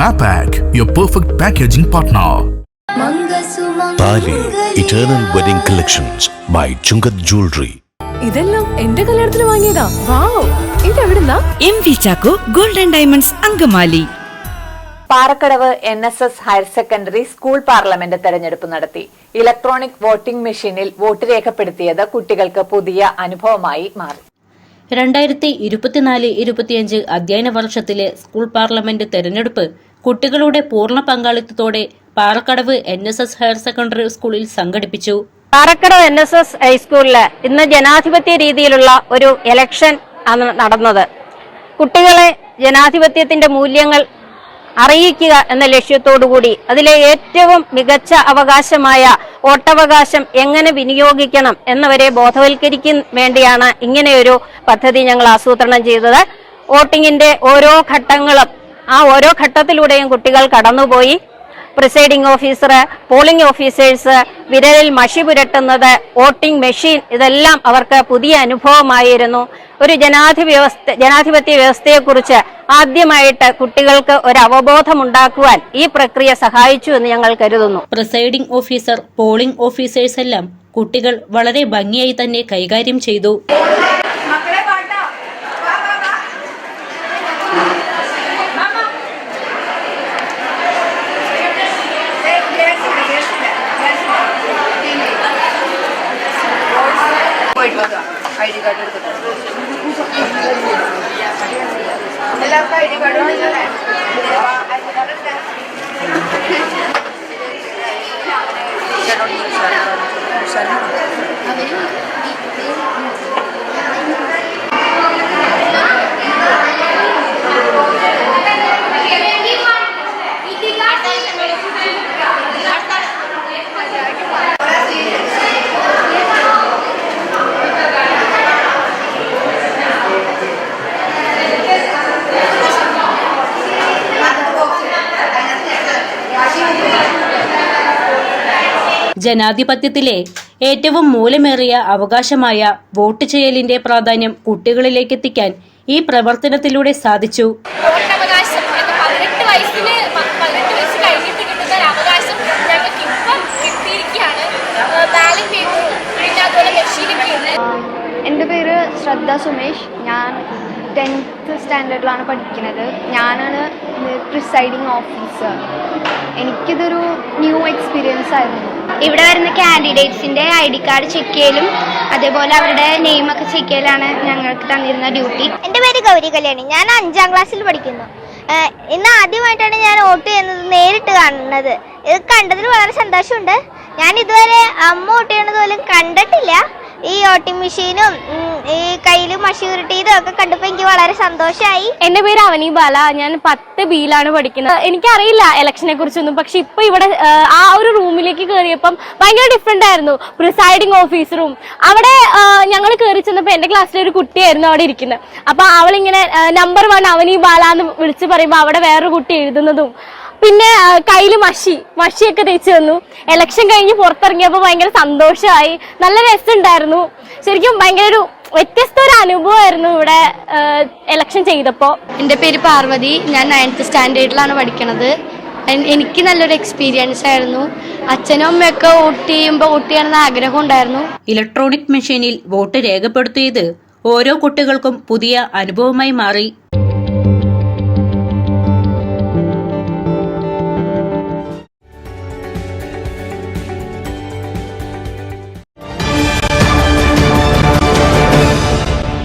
Mapac, your perfect packaging partner. Thali eternal wedding collections by Chungath jewellery ഇതെല്ലാം എന്റെ കല്യാണത്തിന് വാങ്ങിയതാ. വാവ്. ഇതെവിടുന്നാ? M V Chacko golden diamonds Angamaly Parakkadavu N S S higher secondary school parliament തെരഞ്ഞെടുപ്പ് നടത്തി. Electronic voting മെഷീനിൽ vote രേഖപ്പെടുത്തിയത് കുട്ടികൾക്ക് പുതിയ അനുഭവമായി മാറി. രണ്ടായിരത്തി ഇരുപത്തിനാല് ഇരുപത്തിയഞ്ച് അധ്യയന വർഷത്തിലെ സ്കൂൾ പാർലമെന്റ് തെരഞ്ഞെടുപ്പ് കുട്ടികളുടെ പൂർണ പങ്കാളിത്തത്തോടെ Parakkadavu N S S higher secondary സ്കൂളിൽ സംഘടിപ്പിച്ചു. പാറക്കടവ് എൻ എസ് എസ് ഹൈസ്കൂളിൽ ഇന്ന് ജനാധിപത്യ രീതിയിലുള്ള ഒരു ഇലക്ഷൻ ആണ് നടന്നത്. കുട്ടികളെ ജനാധിപത്യത്തിന്റെ മൂല്യങ്ങൾ അറിയിക്കുക എന്ന ലക്ഷ്യത്തോടുകൂടി അതിലെ ഏറ്റവും മികച്ച അവകാശമായ വോട്ടവകാശം എങ്ങനെ വിനിയോഗിക്കണം എന്നവരെ ബോധവൽക്കരിക്കാൻ വേണ്ടിയാണ് ഇങ്ങനെയൊരു പദ്ധതി ഞങ്ങൾ ആസൂത്രണം ചെയ്തത്. വോട്ടിങ്ങിന്റെ ഓരോ ഘട്ടങ്ങളും ആ ഓരോ ഘട്ടത്തിലൂടെയും കുട്ടികൾ കടന്നുപോയി. പ്രിസൈഡിംഗ് ഓഫീസർ പോളിംഗ് ഓഫീസേഴ്സ് വിരലിൽ മഷി പുരട്ടുന്നത് വോട്ടിംഗ് മെഷീൻ ഇതെല്ലാം അവർക്ക് പുതിയ അനുഭവമായിരുന്നു. ഒരു ജനാധിപത്യ വ്യവസ്ഥ ജനാധിപത്യ വ്യവസ്ഥയെക്കുറിച്ച് ആദ്യമായിട്ട് കുട്ടികൾക്ക് ഒരു അവബോധമുണ്ടാക്കുവാൻ ഈ പ്രക്രിയ സഹായിച്ചു എന്ന് ഞങ്ങൾ കരുതുന്നു. പ്രിസൈഡിംഗ് ഓഫീസർ പോളിംഗ് ഓഫീസേഴ്സ് എല്ലാം കുട്ടികൾ വളരെ ഭംഗിയായി തന്നെ കൈകാര്യം ചെയ്തു. ജനാധിപത്യത്തിലെ ഏറ്റവും മൂല്യമേറിയ അവകാശമായ വോട്ട് ചെയ്യലിന്റെ പ്രാധാന്യം കുട്ടികളിലേക്ക് എത്തിക്കാൻ ഈ പ്രവർത്തനത്തിലൂടെ സാധിച്ചു കിട്ടുന്ന ഏറ്റവും മൂലമേറിയ അവകാശമായ വോട്ട് ചെയ്യലിന്റെ പ്രാധാന്യം കുട്ടികളിലേക്ക് എത്തിക്കാൻ ഈ പ്രവർത്തനത്തിലൂടെ സാധിച്ചു. എന്റെ പേര് ശ്രദ്ധ സുമേഷ്. ഞാൻ ടെൻത്ത് സ്റ്റാൻഡേർഡിലാണ് പഠിക്കുന്നത്. ഞാനാണ് പ്രിസൈഡിങ് ഓഫീസർ എനിക്കിതൊരു ന്യൂ എക്സ്പീരിയൻസ് ആയിരുന്നു. ഇവിടെ വരുന്ന കാൻഡിഡേറ്റ്സിന്റെ ഐ ഡി കാർഡ് ചെക്ക് ചെയ്യലും അതേപോലെ അവരുടെ നെയിമൊക്കെ ചെക്ക് ചെയ്യലാണ് ഞങ്ങൾക്ക് തന്നിരുന്ന ഡ്യൂട്ടി എന്റെ പേര് ഗൗരി കല്യാണി. ഞാൻ അഞ്ചാം ക്ലാസ്സിൽ പഠിക്കുന്നു. ഇന്ന് ആദ്യമായിട്ടാണ് ഞാൻ വോട്ട് ചെയ്യുന്നത് നേരിട്ട് കാണുന്നത്. ഇത് കണ്ടതിൽ വളരെ സന്തോഷമുണ്ട്. ഞാൻ ഇതുവരെ അമ്മ വോട്ട് ചെയ്യണത് പോലും കണ്ടിട്ടില്ല. ഈ വോട്ടിംഗ് മെഷീനും ഈ കയ്യിൽ മഷി ഉരുട്ടിയതും ഒക്കെ കണ്ടപ്പോൾ എനിക്ക് വളരെ സന്തോഷമായി എന്റെ പേര് അവനി ബാല. ഞാൻ പത്ത് ബിയിലാണ് പഠിക്കുന്നത്. എനിക്കറിയില്ല ഇലക്ഷനെ കുറിച്ചൊന്നും. പക്ഷെ ഇപ്പൊ ഇവിടെ ആ, ഒരു റൂമിലേക്ക് കയറിയപ്പം ഭയങ്കര ഡിഫറെന്റ് ആയിരുന്നു. പ്രിസൈഡിംഗ് ഓഫീസറും അവിടെ ഞങ്ങൾ കയറി ചെന്നപ്പോൾ എന്റെ ക്ലാസ്സിലെ ഒരു കുട്ടിയായിരുന്നു അവിടെ ഇരിക്കുന്നത്. അപ്പൊ അവളിങ്ങനെ നമ്പർ വൺ അവനി ബാല എന്ന് വിളിച്ച് പറയുമ്പോൾ അവിടെ വേറൊരു കുട്ടി എഴുതുന്നതും. പിന്നെ കയ്യിൽ മഷി. മഷിയൊക്കെ തേച്ച് തന്നു. ഇലക്ഷൻ കഴിഞ്ഞ് പുറത്തിറങ്ങിയപ്പോൾ ഭയങ്കര സന്തോഷമായി നല്ല രസമുണ്ടായിരുന്നു. ശരിക്കും ഭയങ്കര ഒരു വ്യത്യസ്ത ഒരു അനുഭവമായിരുന്നു ഇവിടെ എലക്ഷൻ ചെയ്തപ്പോൾ എന്റെ പേര് പാർവതി. ഞാൻ നയൻത്ത് സ്റ്റാൻഡേർഡിലാണ് പഠിക്കണത്. എനിക്ക് നല്ലൊരു എക്സ്പീരിയൻസ് ആയിരുന്നു. അച്ഛനും അമ്മയൊക്കെ വോട്ട് ചെയ്യുമ്പോൾ വോട്ട് ചെയ്യണമെന്ന് ആഗ്രഹം ഉണ്ടായിരുന്നു. ഇലക്ട്രോണിക് മെഷീനിൽ വോട്ട് രേഖപ്പെടുത്തിയത് ഓരോ കുട്ടികൾക്കും പുതിയ അനുഭവമായി മാറി.